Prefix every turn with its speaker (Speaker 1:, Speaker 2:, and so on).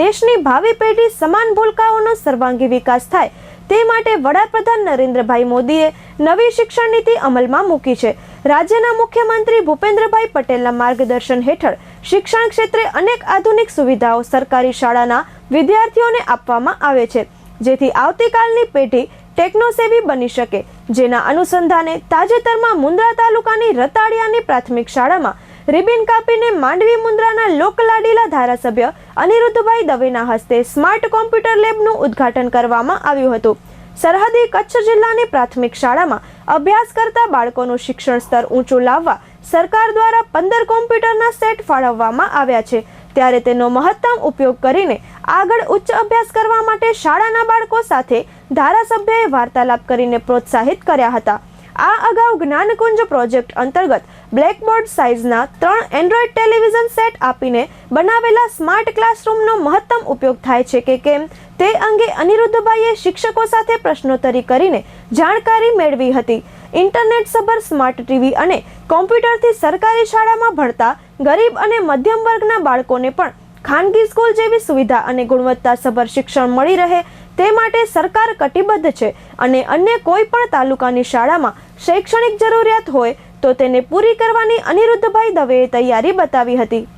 Speaker 1: દેશની ભાવિ પેઢી સમાન ભૂલકાઓનો સર્વાંગી વિકાસ થાય તે માટે વડાપ્રધાન નરેન્દ્રભાઈ મોદીએ નવી શિક્ષણ નીતિ અમલમાં મૂકી છે. રાજ્યના મુખ્યમંત્રી ભૂપેન્દ્રભાઈ પટેલના માર્ગદર્શન હેઠળ શિક્ષણ ક્ષેત્રે અનેક આધુનિક સુવિધાઓ સરકારી શાળાના વિદ્યાર્થીઓને આપવામાં આવે છે. જેથી આવતીકાલની પેઢી ટેકનોસેવી બની શકે. જેના અનુસંધાને તાજેતરમાં મુન્દ્રા તાલુકાની રતાડિયાની પ્રાથમિક શાળામાં રિબિન કાપીને માંડવી મુન્દ્રાના લોકલાડીલા ધારાસભ્ય અનિરુદ્ધભાઈ દવેના હસ્તે સ્માર્ટ કોમ્પ્યુટર લેબનું ઉદ્ઘાટન કરવામાં આવ્યું હતું. સરહદી કચ્છ જિલ્લાની પ્રાથમિક શાળામાં અભ્યાસ કરતા બાળકોનું શિક્ષણ સ્તર ઊંચું લાવવા સરકાર દ્વારા પંદર કોમ્પ્યુટરના સેટ ફાળવવામાં આવ્યા છે. ત્યારે તેનો મહત્તમ ઉપયોગ કરીને આગળ ઉચ્ચ અભ્યાસ કરવા માટે શાળાના બાળકો સાથે ધારાસભ્યએ વાર્તાલાપ કરીને પ્રોત્સાહિત કર્યા હતા. આ અગાઉ જ્ઞાનકુંજ પ્રોજેક્ટ અંતર્ગત બ્લેકબોર્ડ સાઇઝના ત્રણ એન્ડ્રોઇડ ટેલિવિઝન સેટ આપીને બનાવેલા સ્માર્ટ ક્લાસરૂમનો મહત્તમ ઉપયોગ થાય છે કે કેમ? તે અંગે અનિરુદ્ધભાઈએ શિક્ષકો સાથે પ્રશ્નોત્તરી કરીને જાણકારી મેળવી હતી. ઇન્ટરનેટ સભર સ્માર્ટ ટીવી અને કોમ્પ્યુટરથી સરકારી શાળામાં ભણતા ગરીબ અને મધ્યમ વર્ગના બાળકોને પણ ખાનગી સ્કૂલ જેવી સુવિધા અને ગુણવત્તાસભર શિક્ષણ મળી રહે તે માટે સરકાર કટિબદ્ધ છે અને અન્ય કોઈ પણ તાલુકાની શાળામાં શૈક્ષણિક જરૂરિયાત હોય તો તેને પૂરી કરવાની અનિરુદ્ધભાઈ દવેએ તૈયારી બતાવી હતી.